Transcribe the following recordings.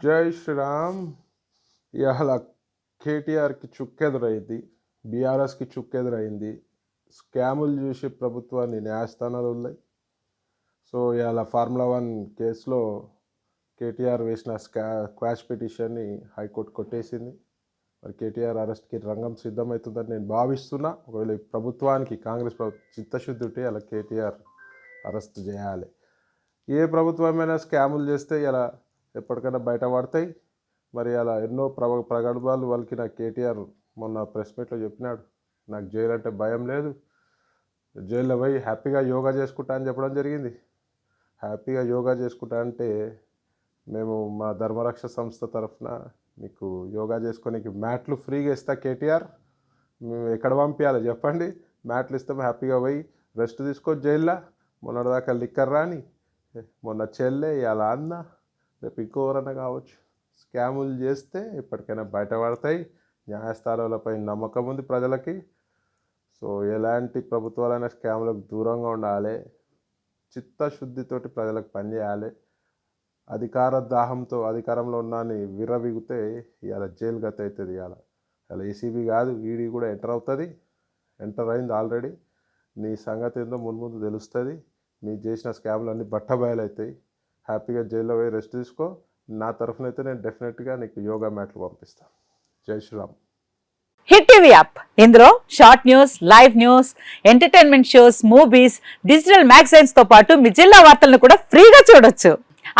జై శ్రీరామ్. ఇవాళ కేటీఆర్కి చుక్కెదురైంది బీఆర్ఎస్కి చుక్కెదురైంది. స్కాములు చూసి ప్రభుత్వాన్ని న్యాయస్థానాలు ఉన్నాయి సో ఇవాళ ఫార్ములా వన్ కేసులో కేటీఆర్ వేసిన స్కా క్వాష్ పిటిషన్ని హైకోర్టు కొట్టేసింది. మరి కేటీఆర్ అరెస్ట్కి రంగం సిద్ధమవుతుందని నేను భావిస్తున్నా. ఒకవేళ ప్రభుత్వానికి కాంగ్రెస్ ప్రభుత్వం చిత్తశుద్ధి ఉంటే అలా కేటీఆర్ అరెస్ట్ చేయాలి. ఏ ప్రభుత్వమైనా స్కాములు చేస్తే ఇలా ఎప్పటికైనా బయటపడతాయి మరి అలా ఎన్నో ప్రవ ప్రగల్భాలు వలికిన కేటీఆర్ మొన్న ప్రెస్ మీట్లో చెప్పినాడు. నాకు జైలు అంటే భయం లేదు. జైల్లో పోయి హ్యాపీగా యోగా చేసుకుంటా అని చెప్పడం జరిగింది. హ్యాపీగా యోగా చేసుకుంటా అంటే మేము మా ధర్మరక్ష సంస్థ తరఫున మీకు యోగా చేసుకోనికి మ్యాట్లు ఫ్రీగా ఇస్తా కేటీఆర్. మేము ఎక్కడ పంపించాలి చెప్పండి. మ్యాట్లు ఇస్తాం హ్యాపీగా పోయి రెస్ట్ తీసుకో జైల్లో. మొన్నటిదాకా లిక్కర్ రాని. మొన్న చెల్లె ఇలా అన్న. రేపు ఇంకోరన్నా కావచ్చు. స్కాములు చేస్తే ఎప్పటికైనా బయటపడతాయి. న్యాయస్థానాలపై నమ్మకం ఉంది ప్రజలకి. సో ఎలాంటి ప్రభుత్వాలైనా స్కాములకు దూరంగా ఉండాలి. చిత్తశుద్ధితోటి ప్రజలకు పనిచేయాలి అధికార దాహంతో అధికారంలో ఉన్నాని విర్రవిగితే ఇవాళ జైలు గత అవుతుంది ఇవాళ ఇవాళ ఏసీబీ కాదు ఈడీ కూడా ఎంటర్ అవుతుంది. ఎంటర్ అయింది ఆల్రెడీ. నీ సంగతి ఏందో ముందు తెలుస్తుంది. మీరు చేసిన స్కామ్లు అన్నీ బట్టబయలవుతాయి హ్యాపీగా జైల్లో పోయి రెస్ట్ తీసుకో. నా తరఫున అయితే నేను డెఫినెట్గా నీకు యోగా మ్యాట్లు పంపిస్తాను Jai Shriram. Hit TV app. ఇందులో short news live news entertainment shows movies digital మ్యాగజైన్స్తో పాటు మీ జిల్లా వార్తలను కూడా ఫ్రీగా చూడొచ్చు.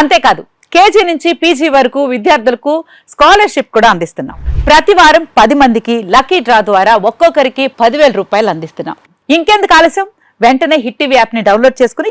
అంతేకాదు కేజీ నుంచి పీజీ వరకు విద్యార్థులకు స్కాలర్షిప్ కూడా అందిస్తున్నాం. ప్రతి వారం పది మందికి లక్కీ డ్రా ద్వారా ఒక్కొక్కరికి పదివేల రూపాయలు అందిస్తున్నాం. ఇంకెందుకు ఆలస్యం? వెంటనే హిట్ టీవీ యాప్ని డౌన్లోడ్ చేసుకుని